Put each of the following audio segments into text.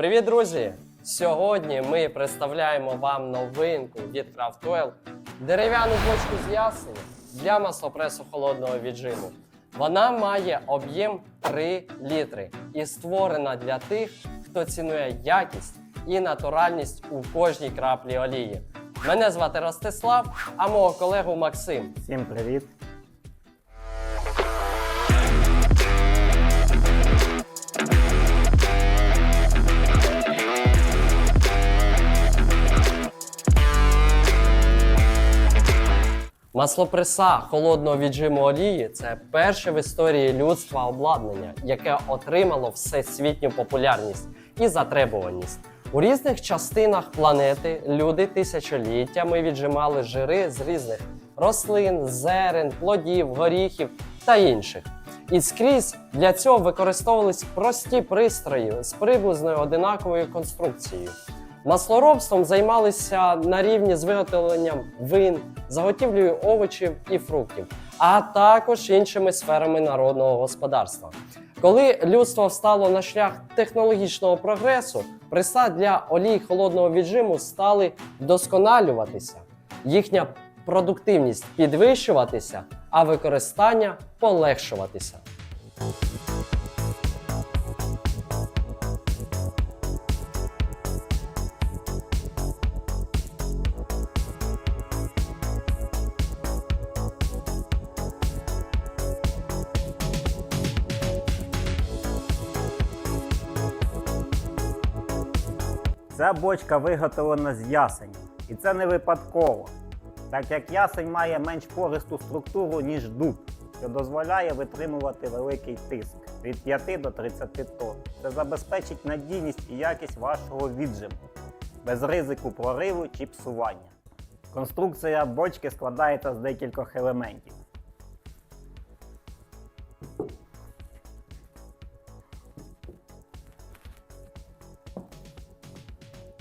Привіт, друзі! Сьогодні ми представляємо вам новинку від Craft дерев'яну бочку з ясеня для маслопресу холодного віджиму. Вона має об'єм 3 літри і створена для тих, хто цінує якість і натуральність у кожній краплі олії. Мене звати Ростислав, а мого колегу Максим. Всім привіт! Маслопреса холодного віджиму олії це перше в історії людства обладнання, яке отримало всесвітню популярність і затребуваність. У різних частинах планети люди тисячоліттями віджимали жири з різних рослин, зерен, плодів, горіхів та інших. І скрізь для цього використовувались прості пристрої з приблизною одинаковою конструкцією. Маслоробством займалися на рівні з виготовленням вин, заготівлею овочів і фруктів, а також іншими сферами народного господарства. Коли людство встало на шлях технологічного прогресу, преса для олій холодного віджиму стали вдосконалюватися, їхня продуктивність підвищуватися, а використання полегшуватися. Ця бочка виготовлена з ясеню. І це не випадково, так як ясень має менш пористу структуру, ніж дуб, що дозволяє витримувати великий тиск від 5 до 30 тонн. Це забезпечить надійність і якість вашого віджиму, без ризику прориву чи псування. Конструкція бочки складається з декількох елементів.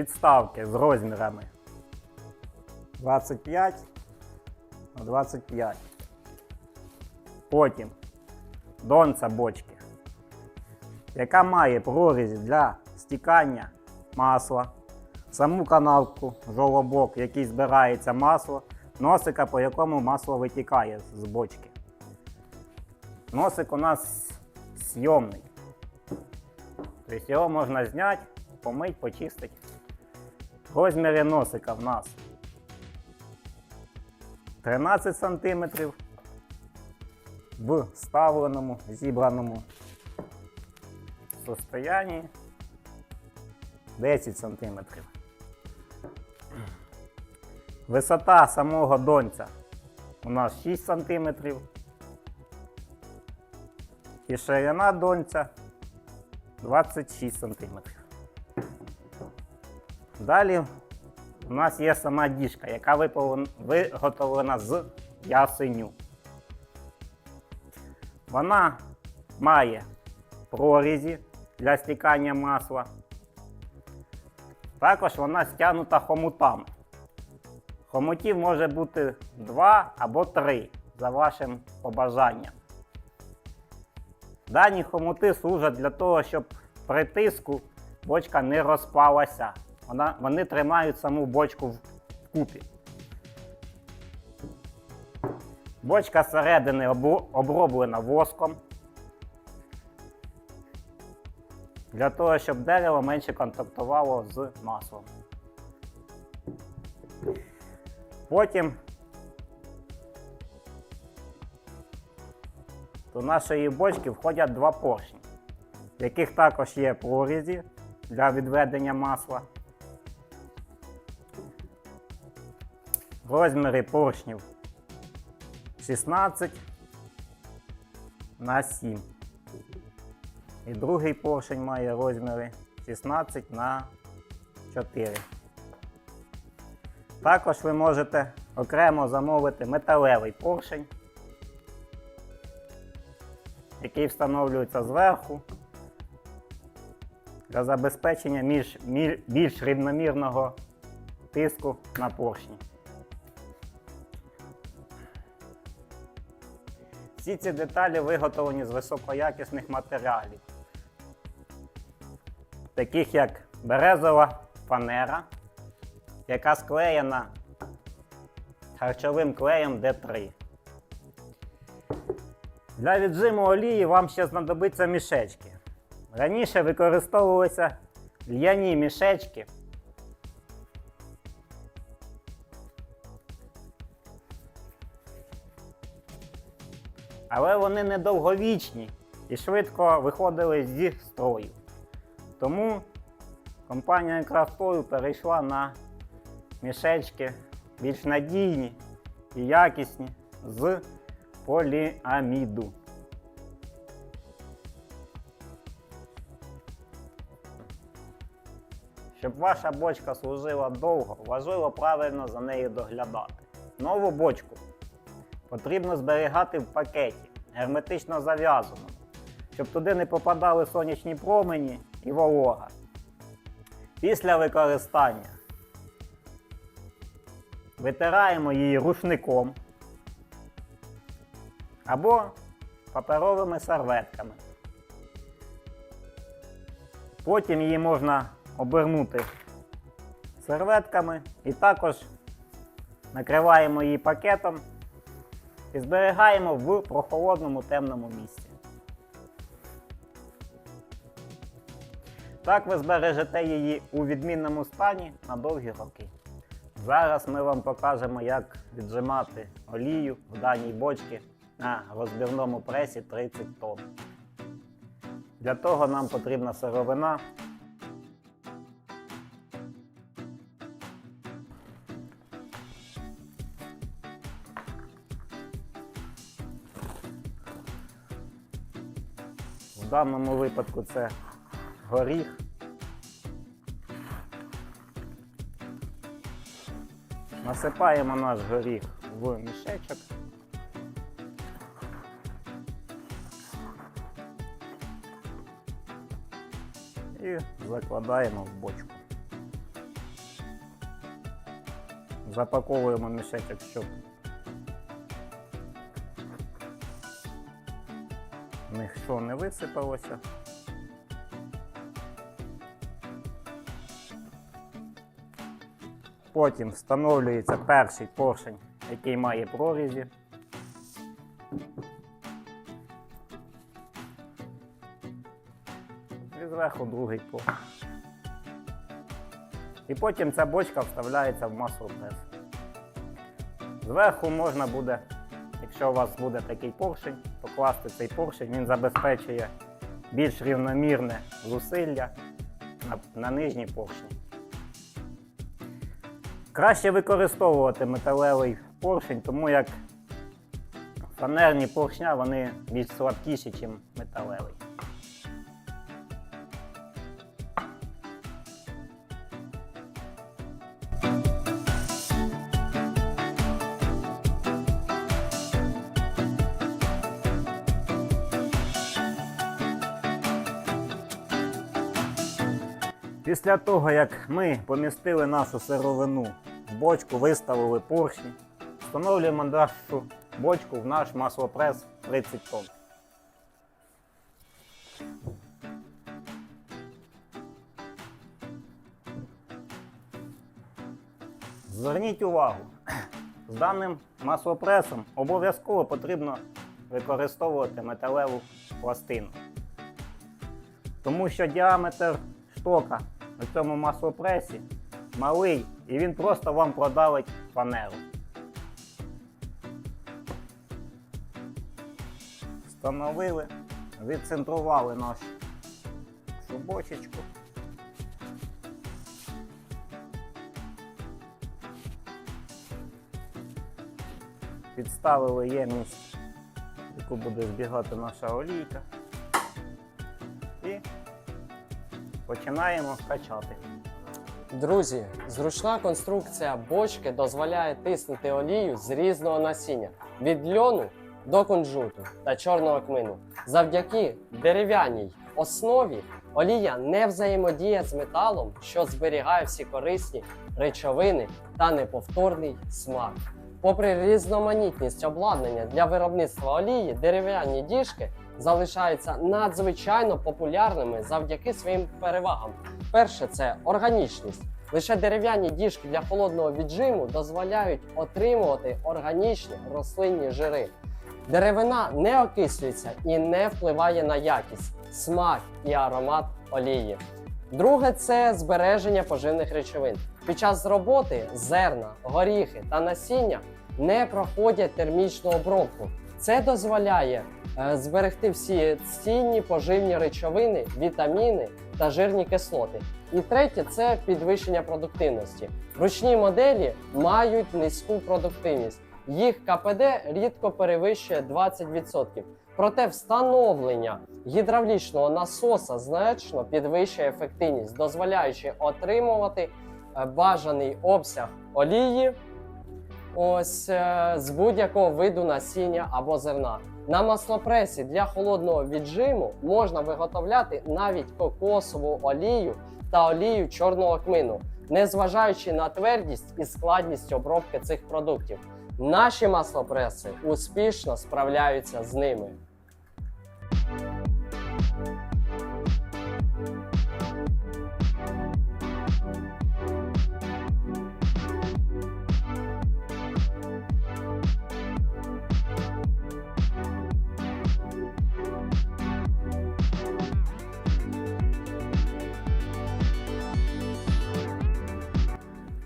Підставки з розмірами 25 на 25. Потім донця бочки, яка має прорізі для стікання масла, саму канавку, жолобок, в який збирається масло, носика, по якому масло витікає з бочки. Носик у нас зйомний. Тобто його можна зняти, помити, почистити. Розміри носика в нас 13 см в ставленому, зібраному состоянні 10 см. Висота самого донця у нас 6 см. І ширина донця 26 см. Далі у нас є сама діжка, яка виготовлена з ясеню. Вона має прорізі для стікання масла. Також вона стягнута хомутами. Хомутів може бути 2 або 3 за вашим побажанням. Дані хомути служать для того, щоб при тиску бочка не розпалася. Вона, вони тримають саму бочку в- вкупі. Бочка зсередини оброблена воском. Для того, щоб дерево менше контактувало з маслом. Потім до нашої бочки входять два поршні, в яких також є прорізі для відведення масла. Розміри поршнів 16 на 7. І другий поршень має розміри 16 на 4. Також ви можете окремо замовити металевий поршень, який встановлюється зверху для забезпечення більш рівномірного тиску на поршні. Всі ці деталі виготовлені з високоякісних матеріалів. таких як березова фанера, яка склеєна харчовим клеєм D3. Для віджиму олії вам ще знадобиться мішечки. Раніше використовувалися л'яні мішечки. Але вони недовговічні і швидко виходили зі строю. Тому компанія Крафтою перейшла на мішечки більш надійні і якісні з поліаміду. Щоб ваша бочка служила довго, важливо правильно за нею доглядати. Нову бочку потрібно зберігати в пакеті, герметично зав'язаному, щоб туди не попадали сонячні промені і волога. Після використання витираємо її рушником або паперовими серветками. Потім її можна обернути серветками і також накриваємо її пакетом і зберігаємо в прохолодному темному місці. Так ви збережете її у відмінному стані на довгі роки. Зараз ми вам покажемо, як віджимати олію в даній бочці на розбірному пресі 30 тонн. Для того нам потрібна сировина. В даному випадку це горіх. Насипаємо наш горіх в мішечок. І закладаємо в бочку. Запаковуємо мішечок, щоб ніщо не висипалося. Потім встановлюється перший поршень, який має прорізі. І зверху другий поршень. І потім ця бочка вставляється в маслопрес. Зверху можна буде, якщо у вас буде такий поршень, покласти цей поршень, він забезпечує більш рівномірне зусилля на, на нижній поршні. Краще використовувати металевий поршень, тому як фанерні поршня вони більш слабкіші, ніж металевий. Після того, як ми помістили нашу сировину в бочку, виставили поршні, встановлюємо нашу бочку в наш маслопрес 30 тонн. Зверніть увагу, з даним маслопресом обов'язково потрібно використовувати металеву пластину. Тому що діаметр штока на цьому маслопресі малий і він просто вам продавить фанеру. Встановили, відцентрували нашу бочечку. Підставили ємність, яку буде збігати наша олійка. Починаємо качати. Друзі, зручна конструкція бочки дозволяє тиснути олію з різного насіння від льону до кунжуту та чорного кмину. Завдяки дерев'яній основі олія не взаємодіє з металом, що зберігає всі корисні речовини та неповторний смак. Попри різноманітність обладнання для виробництва олії, дерев'яні діжки залишаються надзвичайно популярними завдяки своїм перевагам. Перше це органічність. Лише дерев'яні діжки для холодного віджиму дозволяють отримувати органічні рослинні жири. Деревина не окислюється і не впливає на якість, смак і аромат олії. Друге це збереження поживних речовин. Під час роботи зерна, горіхи та насіння не проходять термічну обробку. Це дозволяє зберегти всі цінні поживні речовини, вітаміни та жирні кислоти. І третє це підвищення продуктивності. Ручні моделі мають низьку продуктивність. Їх КПД рідко перевищує 20%. Проте встановлення гідравлічного насоса значно підвищує ефективність, дозволяючи отримувати е, бажаний обсяг олії ось е, з будь-якого виду насіння або зерна. На маслопресі для холодного віджиму можна виготовляти навіть кокосову олію та олію чорного кмину, незважаючи на твердість і складність обробки цих продуктів. Наші маслопреси успішно справляються з ними.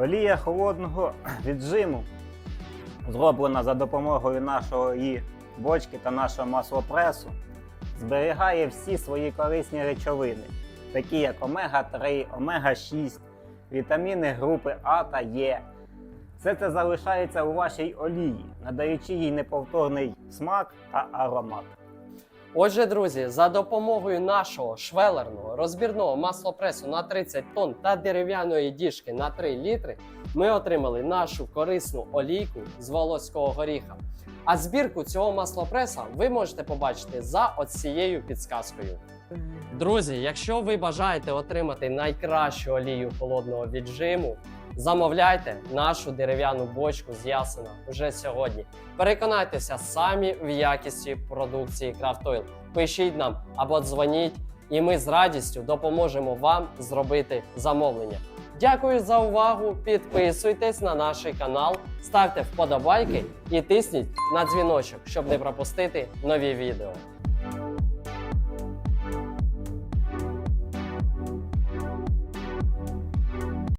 Олія холодного віджиму зроблена за допомогою нашої бочки та нашого маслопресу, зберігає всі свої корисні речовини, такі як омега-3, омега-6, вітаміни групи А та Е. Все це залишається у вашій олії, надаючи їй неповторний смак та аромат. Отже, друзі, за допомогою нашого швелерного розбірного маслопресу на 30 тонн та дерев'яної діжки на 3 літри ми отримали нашу корисну олійку з волоського горіха. А збірку цього маслопреса ви можете побачити за оцією підсказкою. Друзі, якщо ви бажаєте отримати найкращу олію холодного віджиму, замовляйте нашу дерев'яну бочку з ясена вже сьогодні. Переконайтеся самі в якісті продукції Oil. Пишіть нам або дзвоніть, і ми з радістю допоможемо вам зробити замовлення. Дякую за увагу! Підписуйтесь на наш канал, ставте вподобайки і тисніть на дзвіночок, щоб не пропустити нові відео.